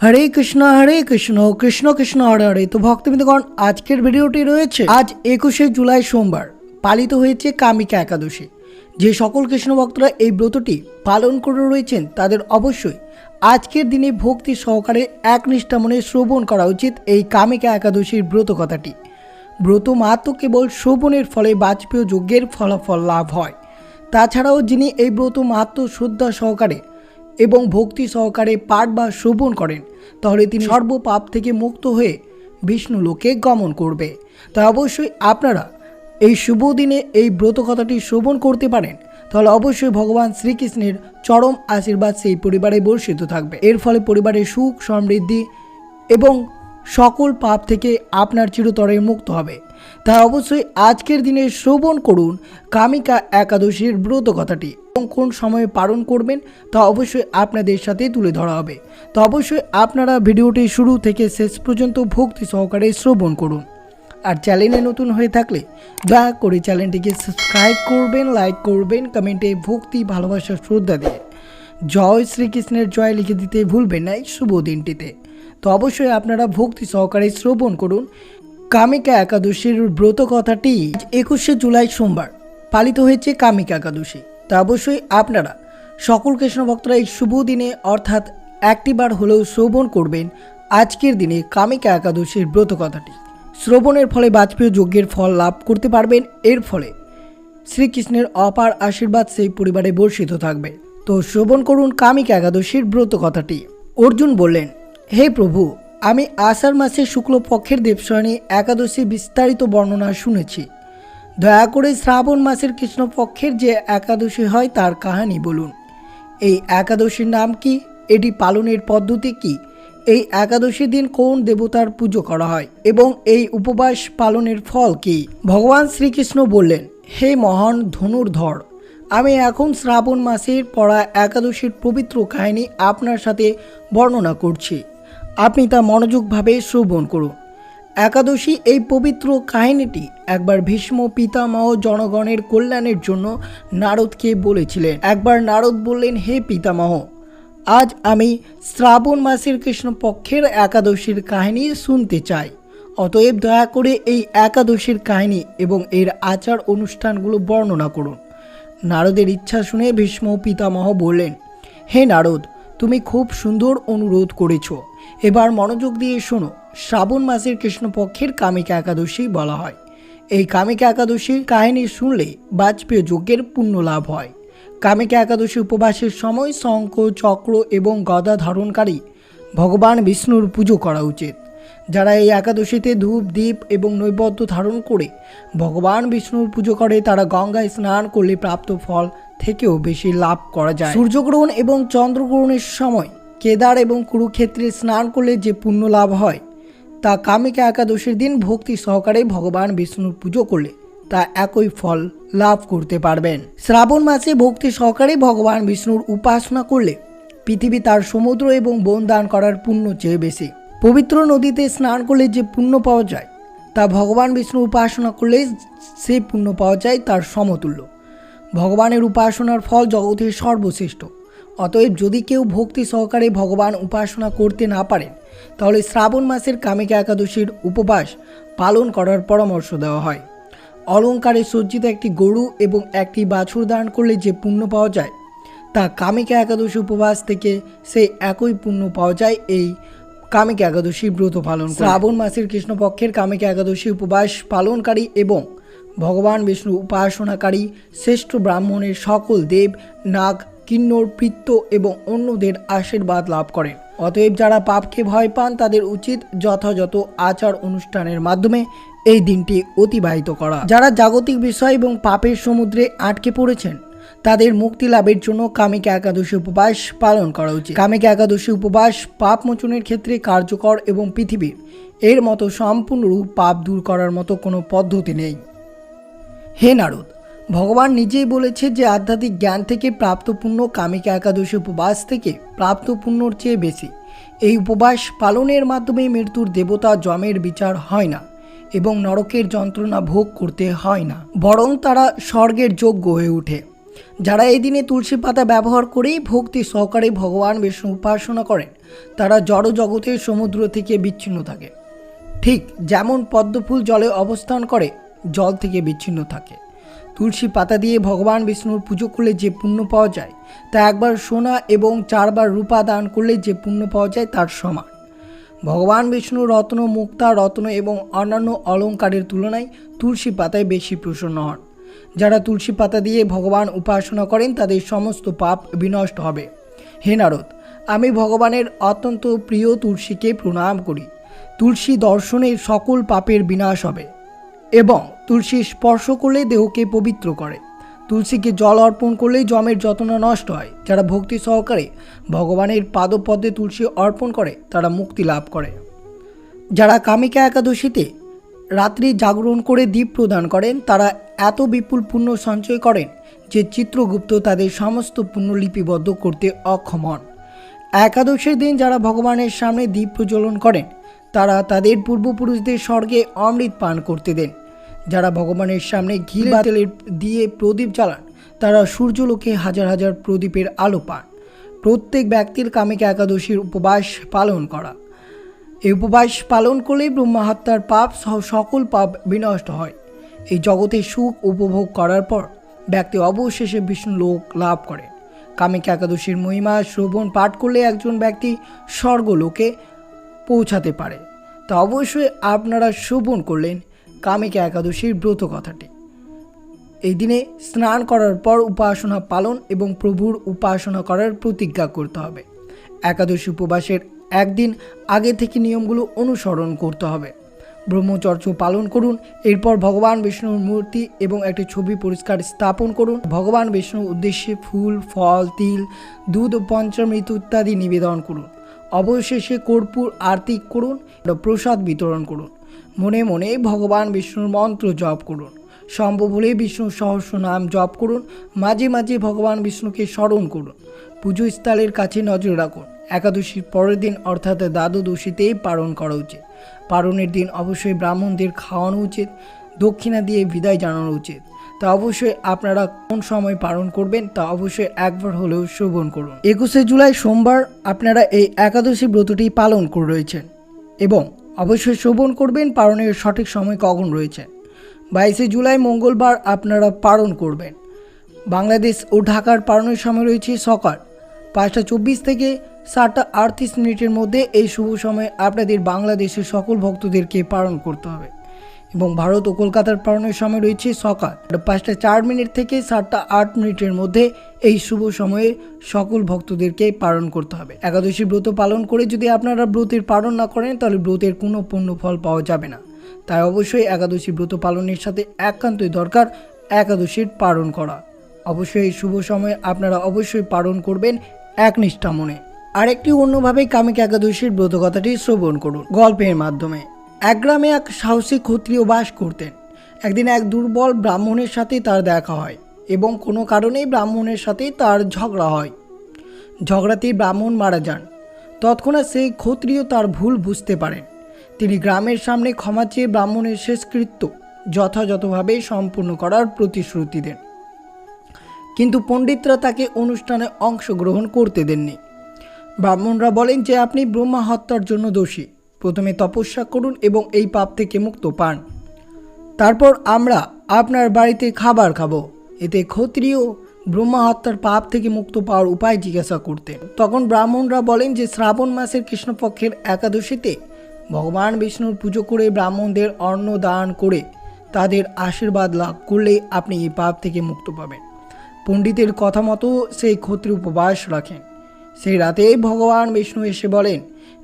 হরে কৃষ্ণ হরে কৃষ্ণ কৃষ্ণ কৃষ্ণ, হরে হরে। তো ভক্তবৃন্দগণ, আজকের ভিডিওটি রয়েছে আজ একুশে জুলাই সোমবার, পালিত হয়েছে কামিকা একাদশী। যে সকল কৃষ্ণ ভক্তরা এই ব্রতটি পালন করে রয়েছেন, তাদের অবশ্যই আজকের দিনে ভক্তি সহকারে একনিষ্ঠা মনে শ্রবণ করা উচিত এই কামিকা একাদশীর ব্রত কথাটি। ব্রত মাত্র কেবল শ্রবণের ফলে বাজপেয় যজ্ঞের ফলাফল লাভ হয়। তাছাড়াও যিনি এই ব্রত মাত্র শ্রদ্ধা সহকারে এবং ভক্তি সহকারে পাঠ বা শ্রবণ করেন। তাহলে তিনি সর্বপাপ থেকে মুক্ত হয়ে বিষ্ণু লোকে গমন করবে। তাই অবশ্যই আপনারা এই শুভ দিনে এই ব্রত কথাটি শ্রবণ করতে পারেন। তাহলে অবশ্যই ভগবান শ্রীকৃষ্ণের চরম আশীর্বাদ সেই পরিবারে বর্ষিত থাকবে। এর ফলে পরিবারের সুখ, সমৃদ্ধি এবং সকল পাপ থেকে আপনার চিরতরে মুক্ত হবে। তাই অবশ্যই আজকের দিনে শ্রবণ করুন কামিকা একাদশীর ব্রত কথাটি কোন সময়ে পালন করবেন তা অবশ্যই আপনাদের সাথে তুলে ধরা হবে। তো অবশ্যই আপনারা ভিডিওটি শুরু থেকে শেষ পর্যন্ত ভক্তি সহকারে শ্রবণ করুন। আর চ্যানেলে নতুন হয়ে থাকলে দয়া করে চ্যানেলটিকে সাবস্ক্রাইব করবেন, লাইক করবেন, কমেন্টে ভক্তি, ভালোবাসা, শ্রদ্ধা দিয়ে জয় শ্রীকৃষ্ণের জয় লিখে দিতে ভুলবেন না এই শুভ দিনটিতে। তো অবশ্যই আপনারা ভক্তি সহকারে শ্রবণ করুন। কামিকা একাদশীর ব্রত কথাটি একুশে জুলাই সোমবার পালিত হয়েছে কামিকা একাদশী। তা অবশ্যই আপনারা। সকল কৃষ্ণ ভক্তরা এই শুভ দিনে অর্থাৎ একটিবার হলেও শ্রবণ করবেন আজকের দিনে কামিকা একাদশীর ব্রত কথাটি। শ্রবণের ফলে বাজপেয়ী যজ্ঞের ফল লাভ করতে পারবেন। এর ফলে শ্রীকৃষ্ণের অপার আশীর্বাদ সেই পরিবারে বর্ষিত থাকবে। তো শ্রবণ করুন কামিক একাদশীর ব্রত কথাটি। অর্জুন বললেন, হে প্রভু, আমি আষাঢ় মাসে শুক্লপক্ষের দেবশয়নী একাদশী বিস্তারিত বর্ণনা শুনেছি। দয়া করে শ্রাবণ মাসের কৃষ্ণপক্ষের যে একাদশী হয় তার কাহিনী বলুন। এই একাদশীর নাম কি? এটি পালনের পদ্ধতি কি? এই একাদশীর দিন কোন দেবতার পুজো করা হয়? এবং এই উপবাস পালনের ফল কি? ভগবান শ্রীকৃষ্ণ বললেন, হে মহান ধনুর্ধর, আমি এখন শ্রাবণ মাসের পড়া একাদশীর পবিত্র কাহিনী আপনার সাথে বর্ণনা করছি। আপনি তা মনোযোগভাবে শ্রবণ করুন। একাদশী এই পবিত্র কাহিনীটি একবার ভীষ্ম পিতামহ জনগণের কল্যাণের জন্য নারদকে বলেছিলেন। একবার নারদ বললেন, হে পিতামহ, আজ আমি শ্রাবণ মাসের কৃষ্ণপক্ষের একাদশীর কাহিনী শুনতে চাই। অতএব দয়া করে এই একাদশীর কাহিনী এবং এর আচার অনুষ্ঠানগুলো বর্ণনা করুন। নারদের ইচ্ছা শুনে ভীষ্ম পিতামহ বললেন, হে নারদ, তুমি খুব সুন্দর অনুরোধ করেছ। এবার মনোযোগ দিয়ে শোনো। শ্রাবণ মাসের কৃষ্ণপক্ষের কামিকা একাদশী বলা হয়। এই কামিকা একাদশীর কাহিনী শুনলে বাজপেয় যজ্ঞের পুণ্য লাভ হয়। কামিকা একাদশী উপবাসের সময় শঙ্খ, চক্র এবং গদা ধারণকারী ভগবান বিষ্ণুর পুজো করা উচিত। যারা এই একাদশীতে ধূপ দ্বীপ এবং নৈবদ্য ধারণ করে ভগবান বিষ্ণুর পুজো করে, তারা গঙ্গায় স্নান করলে প্রাপ্ত ফল থেকেও বেশি লাভ করা যায়। সূর্যগ্রহণ এবং চন্দ্রগ্রহণের সময় কেদার এবং কুরুক্ষেত্রে স্নান করলে যে পুণ্য লাভ হয় তা কামিকা একাদশীর দিন ভক্তি সহকারে ভগবান বিষ্ণুর পুজো করলে তা একই ফল লাভ করতে পারবেন। শ্রাবণ মাসে ভক্তি সহকারে ভগবান বিষ্ণুর উপাসনা করলে পৃথিবী তার সমুদ্র এবং বন দান করার পুণ্য চেয়ে বেশি। পবিত্র নদীতে স্নান করলে যে পুণ্য পাওয়া যায়, তা ভগবান বিষ্ণুর উপাসনা করলে সেই পুণ্য পাওয়া যায় তার সমতুল্য। ভগবানের উপাসনার ফল জগতের সর্বশ্রেষ্ঠ। অতএব যদি কেউ ভক্তি সহকারে ভগবান উপাসনা করতে না পারেন, তাহলে শ্রাবণ মাসের কামিকা একাদশীর উপবাস পালন করার পরামর্শ দেওয়া হয়। অলঙ্কারে সজ্জিত একটি গরু এবং একটি বাছুর দান করলে যে পুণ্য পাওয়া যায়, তা কামিকা একাদশী উপবাস থেকে সেই একই পুণ্য পাওয়া যায় এই কামিকা একাদশী ব্রত পালন শ্রাবণ মাসের কৃষ্ণপক্ষের কামিকা একাদশী উপবাস পালনকারী এবং ভগবান বিষ্ণু উপাসনাকারী শ্রেষ্ঠ ব্রাহ্মণের সকল দেব, নাগ কিন্নর পৃত্ত এবং অন্যদের আশীর্বাদ লাভ করেন। অতএব যারা পাপকে ভয় পান, তাদের উচিত যথাযথ আচার অনুষ্ঠানের মাধ্যমে এই দিনটি অতিবাহিত করা। যারা জাগতিক বিষয় এবং পাপের সমুদ্রে আটকে পড়েছেন, তাদের মুক্তি লাভের জন্য কামিকা একাদশী উপবাস পালন করা উচিত। কামিকা একাদশী উপবাস পাপ মোচনের ক্ষেত্রে কার্যকর এবং পৃথিবীর এর মতো সম্পূর্ণরূপ পাপ দূর করার মতো কোনো পদ্ধতি নেই। হে নারদ ভগবান নিজেই বলেছে যে আধ্যাত্মিক জ্ঞান থেকে প্রাপ্ত পুণ্য কামিকা একাদশী উপবাস থেকে প্রাপ্ত পুণ্যর চেয়ে বেশি। এই উপবাস পালনের মাধ্যমে মৃত্যুর দেবতা যমের বিচার হয় না এবং নরকের যন্ত্রণা ভোগ করতে হয় না, বরং তারা স্বর্গের যোগ্য হয়ে ওঠে। যারা এই দিনে তুলসী পাতা ব্যবহার করেই ভক্তি সহকারে ভগবান বিষ্ণু উপাসনা করেন, তারা জড় জগতের সমুদ্র থেকে বিচ্ছিন্ন থাকে। ঠিক যেমন পদ্মফুল জলে অবস্থান করে, জল থেকে বিচ্ছিন্ন থাকে। তুলসী পাতা দিয়ে ভগবান বিষ্ণুর পুজো করলে যে পুণ্য পাওয়া যায়, তা একবার সোনা এবং চারবার রূপা দান করলে যে পুণ্য পাওয়া যায় তার সমান। ভগবান বিষ্ণু রত্ন, মুক্তা রত্ন এবং অন্যান্য অলঙ্কারের তুলনায় তুলসী পাতায় বেশি প্রসন্ন হন। যারা তুলসী পাতা দিয়ে ভগবান উপাসনা করেন, তাদের সমস্ত পাপ বিনষ্ট হবে। হে নারদ, আমি ভগবানের অত্যন্ত প্রিয় তুলসীকে প্রণাম করি। তুলসী দর্শনে সকল পাপের বিনাশ হবে। এবং তুলসী স্পর্শ করলে দেহকে পবিত্র করে। তুলসীকে জল অর্পণ করলেই জমের যত্ন নষ্ট হয়। যারা ভক্তি সহকারে ভগবানের পাদপদ্মে তুলসী অর্পণ করে, তারা মুক্তি লাভ করে। যারা কামিকা একাদশীতে রাত্রি জাগরণ করে দ্বীপ প্রদান করেন, তারা এত বিপুল পুণ্য সঞ্চয় করেন যে চিত্রগুপ্ত তাদের সমস্ত পুণ্য লিপিবদ্ধ করতে অক্ষম হন। একাদশের দিন যারা ভগবানের সামনে দ্বীপ প্রজ্বলন করেন, তারা তাদের পূর্বপুরুষদের স্বর্গে অমৃত পান করতে দেন। যারা ভগবানের সামনে ঘি বা তেলের দিয়ে প্রদীপ জ্বালান তারা সূর্যলোকে হাজার হাজার প্রদীপের আলো পান। প্রত্যেক ব্যক্তির কামিকা একাদশীর উপবাস পালন করা। এই উপবাস পালন করলেই ব্রহ্মাহত্যার পাপ সহ সকল পাপ বিনষ্ট হয়। এই জগতে সুখ উপভোগ করার পর ব্যক্তি অবশেষে বিষ্ণু লোক লাভ করে। কামিকা একাদশীর মহিমা শ্রবণ পাঠ করলে একজন ব্যক্তি স্বর্গলোকে পৌঁছাতে পারে। তা অবশ্যই আপনারা শ্রবণ করলেন কামিকা একাদশীর ব্রত কথাটি। এই দিনে স্নান করার পর উপাসনা পালন এবং প্রভুর উপাসনা করার প্রতিজ্ঞা করতে হবে। একাদশী উপবাসের একদিন আগে থেকে নিয়মগুলো অনুসরণ করতে হবে। ব্রহ্মচর্য পালন করুন, এরপর ভগবান বিষ্ণুর মূর্তি এবং একটি ছবি পরিষ্কার স্থাপন করুন। ভগবান বিষ্ণুর উদ্দেশ্যে ফুল, ফল, তিল, দুধ, পঞ্চমৃত ইত্যাদি নিবেদন করুন। অবশেষে কর্পূর আরতি করুন, প্রসাদ বিতরণ করুন। মনে মনে ভগবান বিষ্ণুর মন্ত্র জপ করুন। সম্ভব হলে বিষ্ণু সহস্র নাম জপ করুন। মাঝে মাঝে ভগবান বিষ্ণুকে স্মরণ করুন। পুজো স্থলের কাছে নজর রাখুন। একাদশীর পরের দিন অর্থাৎ দ্বাদশীতেই পালন করা উচিত। পালনের দিন অবশ্যই ব্রাহ্মণদের খাওয়ানো উচিত। দক্ষিণা দিয়ে বিদায় জানানো উচিত। তা অবশ্যই আপনারা কোন সময় পালন করবেন তা অবশ্যই একবার হলেও শ্রবণ করুন। একুশে জুলাই সোমবার আপনারা এই একাদশী ব্রতটি পালন করে রয়েছেন এবং অবশ্যই শ্রবণ করবেন, পারণের সঠিক সময় কখন রয়েছে। বাইশে জুলাই মঙ্গলবার আপনারা পালন করবেন। বাংলাদেশ ও ঢাকার পালনের সময় রয়েছে সকাল পাঁচটা চব্বিশ থেকে সাতটা আটত্রিশ মিনিটের মধ্যে এই শুভ সময়ে আপনাদের বাংলাদেশের সকল ভক্তদেরকে পালন করতে হবে। এবং ভারত ও কলকাতার পালনের সময় রয়েছে সকাল। পাঁচটা চার মিনিট থেকে সাতটা আট মিনিটের মধ্যে এই শুভ সময়ে সকল ভক্তদেরকে পালন করতে হবে। একাদশী ব্রত পালন করে যদি আপনারা ব্রতের পালন না করেন, তাহলে ব্রতের কোনো পূর্ণ ফল পাওয়া যাবে না। তাই অবশ্যই একাদশী ব্রত পালনের সাথে একান্তই দরকার একাদশীর পালন করা। অবশ্যই এই শুভ সময়ে আপনারা অবশ্যই পালন করবেন একনিষ্ঠা মনে। আরেকটি অন্যভাবে কামিক একাদশীর ব্রত কথাটি শ্রবণ করুন গল্পের মাধ্যমে। এক গ্রামে এক সাহসী ক্ষত্রিয় বাস করতেন। একদিন এক দুর্বল ব্রাহ্মণের সাথে তার দেখা হয় এবং কোনো কারণেই ব্রাহ্মণের সাথে তার ঝগড়া হয়। ঝগড়াতেই ব্রাহ্মণ মারা যান। তৎক্ষণাৎ সেই ক্ষত্রিয় তার ভুল বুঝতে পারেন। তিনি গ্রামের সামনে ক্ষমা চেয়ে ব্রাহ্মণের শেষকৃত্য যথাযথভাবে সম্পূর্ণ করার প্রতিশ্রুতি দেন। কিন্তু পণ্ডিতরা তাকে অনুষ্ঠানে অংশগ্রহণ করতে দেননি। ব্রাহ্মণরা বলেন যে, আপনি ব্রহ্মা হত্যার জন্য দোষী। প্রথমে তপস্যা করুন এবং এই পাপ থেকে মুক্ত পান। তারপর আমরা আপনার বাড়িতে খাবার খাব। এতে ক্ষত্রিয় ব্রহ্মা হত্যার পাপ থেকে মুক্ত পাওয়ার উপায় জিজ্ঞাসা করতেন। তখন ব্রাহ্মণরা বলেন যে শ্রাবণ মাসের কৃষ্ণপক্ষের একাদশীতে ভগবান বিষ্ণুর পুজো করে ব্রাহ্মণদের অন্ন দান করে তাদের আশীর্বাদ লাভ করলে আপনি এই পাপ থেকে মুক্ত পাবেন। পণ্ডিতের কথা মতো সেই ক্ষত্রিয় উপবাস রাখেন। সেই রাতে ভগবান বিষ্ণু এসে বলেন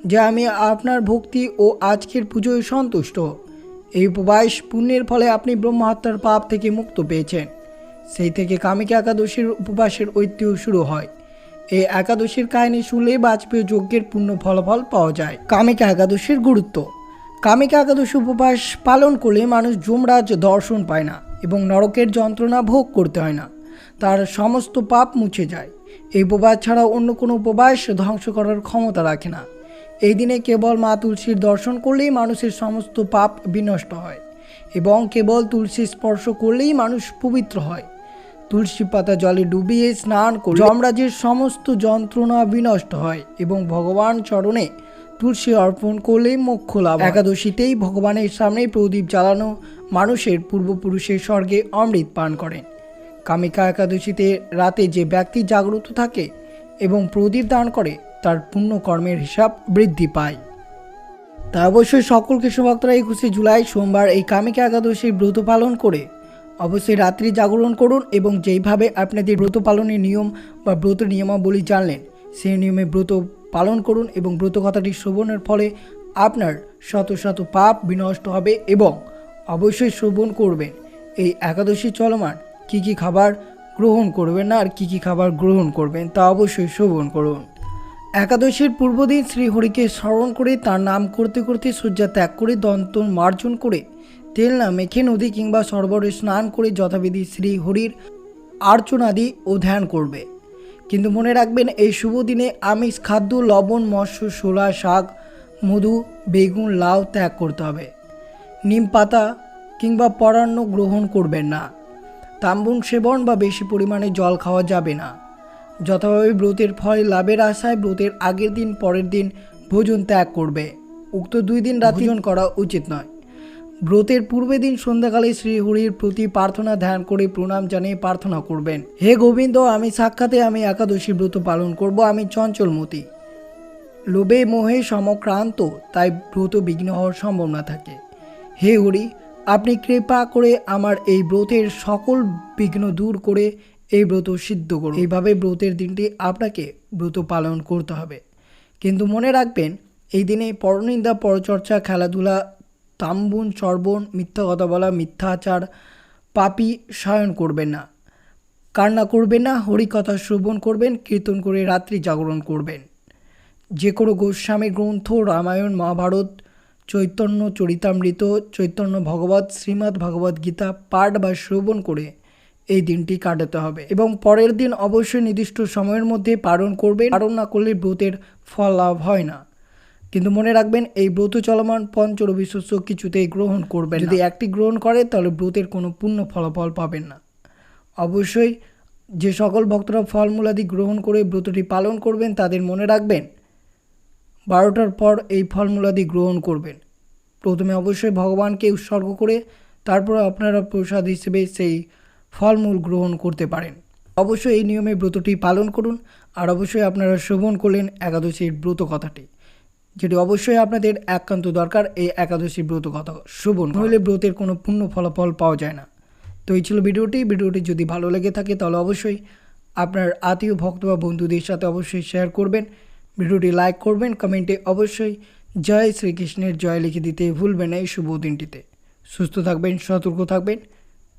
যে আমি আপনার ভক্তি ও আজকের পুজোয় সন্তুষ্ট। এই উপবাস পুণ্যের ফলে আপনি ব্রহ্মহত্যার পাপ থেকে মুক্ত পেয়েছেন। সেই থেকে কামিকা একাদশীর উপবাসের ঐতিহ্য শুরু হয়। এই একাদশীর কাহিনী শুনলে বাজপেয়ী যজ্ঞের পূর্ণ ফলাফল পাওয়া যায়। কামিকা একাদশীর গুরুত্ব। কামিকা একাদশী উপবাস পালন করলে মানুষ যমরাজ দর্শন পায় না এবং নরকের যন্ত্রণা ভোগ করতে হয় না। তার সমস্ত পাপ মুছে যায়। এই উপবাস ছাড়া অন্য কোনো উপবাস ধ্বংস করার ক্ষমতা রাখে না। এই দিনে কেবল মা তুলসীর দর্শন করলেই মানুষের সমস্ত পাপ বিনষ্ট হয় এবং কেবল তুলসী স্পর্শ করলেই মানুষ পবিত্র হয়। তুলসী পাতা জলে ডুবিয়ে স্নান করে যমরাজের সমস্ত যন্ত্রণা বিনষ্ট হয় এবং ভগবান চরণে তুলসী অর্পণ করলেই মোক্ষ লাভ একাদশীতেই ভগবানের সামনে প্রদীপ জ্বালানো মানুষের পূর্বপুরুষের স্বর্গে অমৃত পান করেন। কামিকা একাদশীতে রাতে যে ব্যক্তি জাগ্রত থাকে এবং প্রদীপ দান করে তার পুণ্য কর্মের হিসাব বৃদ্ধি পায়। তা অবশ্যই সকল কৃষ্ণ ভক্তরা একুশে জুলাই সোমবার এই কামিকা একাদশীর ব্রত পালন করে। অবশ্যই রাত্রি জাগরণ করুন এবং যেইভাবে আপনাদের ব্রত পালনের নিয়ম বা ব্রত নিয়মাবলী জানলেন, সেই নিয়মে ব্রত পালন করুন এবং ব্রত কথাটি শ্রবণের ফলে আপনার শত শত পাপ বিনষ্ট হবে এবং অবশ্যই শ্রবণ করবেন। এই একাদশী চলমান, কি কি খাবার গ্রহণ করবেন না আর কি কি খাবার গ্রহণ করবেন তা অবশ্যই শ্রবণ করুন। একাদশীর পূর্বদিন শ্রীহরিকে স্মরণ করে তার নাম করতে করতে শয্যা ত্যাগ করে দন্ত মার্জন করে তেল না মেখে নদী কিংবা সরবরে স্নান করে যথাবিধি শ্রীহরির আর্চনাদি ও ধ্যান করবে। কিন্তু মনে রাখবেন, এই শুভ দিনে আমিষ, খাদ্য, লবণ, মৎস্য, শোলা, শাক, মধু, বেগুন, লাউ ত্যাগ করতে হবে। নিম পাতা কিংবা পরান্ন গ্রহণ করবেন না। তাম্বুন সেবন বা বেশি পরিমাণে জল খাওয়া যাবে না। যথাভাবে ব্রতের ফল লাভের আশায় ব্রতের আগের দিন পরের দিন ভোজন ত্যাগ করবে। উক্ত দুই দিন রাত্রিজন করা উচিত নয়। ব্রতের পূর্বে দিন সন্ধ্যাকালে শ্রীহরির প্রতি প্রার্থনা ধ্যান করে প্রণাম জানিয়ে প্রার্থনা করবেন। হে গোবিন্দ আমি সাক্ষাতে আমি একাদশী ব্রত পালন করব আমি চঞ্চলমতি লোভে মোহে সমক্রান্ত তাই ব্রত বিঘ্ন হওয়ার সম্ভাবনা থাকে। হে হরি আপনি কৃপা করে আমার এই ব্রতের সকল বিঘ্ন দূর করে এই ব্রত সিদ্ধ করুন। এইভাবে ব্রতের দিনটি আপনাকে ব্রত পালন করতে হবে। কিন্তু মনে রাখবেন, এই দিনে পরনিন্দা, পরচর্চা, খেলাধুলা, তাম্বুন, চর্বণ, মিথ্যা কথা বলা, মিথ্যাচার, পাপি সায়ন করবেন না। কান্না করবেন না, হরিকথা শ্রবণ করবেন, কীর্তন করে রাত্রি জাগরণ করবেন। যে কোনো গোস্বামী গ্রন্থ, রামায়ণ, মহাভারত, চৈতন্য চরিতামৃত, চৈতন্য ভগবত, শ্রীমদ্ ভগবত গীতা পাঠ বা শ্রবণ করে এই দিনটি কাটাতে হবে এবং পরের দিন অবশ্যই নির্দিষ্ট সময়ের মধ্যে পালন করবেন। পালন না করলে ব্রতের ফল লাভ হয় না। কিন্তু মনে রাখবেন, এই ব্রত চলমান পঞ্চরবি শস্য কিছুতেই গ্রহণ করবেন যদি একটি গ্রহণ করে, তাহলে ব্রতের কোনো পূর্ণ ফলাফল পাবেন না। অবশ্যই যে সকল ভক্তরা ফলমূলাদি গ্রহণ করে ব্রতটি পালন করবেন, তাদের মনে রাখবেন, বারোটার পর এই ফলমূলাদি গ্রহণ করবেন। প্রথমে অবশ্যই ভগবানকে উৎসর্গ করে, তারপর আপনারা প্রসাদ হিসেবে সেই ফলমূল গ্রহণ করতে পারেন। অবশ্যই এই নিয়মে ব্রতটি পালন করুন, আর অবশ্যই আপনারা শ্রবণ করলেন একাদশীর ব্রত কথাটি যেটি অবশ্যই আপনাদের একান্ত দরকার, এই একাদশী ব্রত কথা শ্রবণ নইলে ব্রতের কোনো পূর্ণ ফলাফল পাওয়া যায় না। তো এই ছিল ভিডিওটি। ভিডিওটি যদি ভালো লেগে থাকে, তাহলে অবশ্যই আপনার আত্মীয়, ভক্ত বা বন্ধুদের সাথে অবশ্যই শেয়ার করবেন। ভিডিওটি লাইক করবেন, কমেন্টে অবশ্যই জয় শ্রীকৃষ্ণের জয় লিখে দিতে ভুলবেন এই শুভ দিনটিতে। সুস্থ থাকবেন, সতর্ক থাকবেন।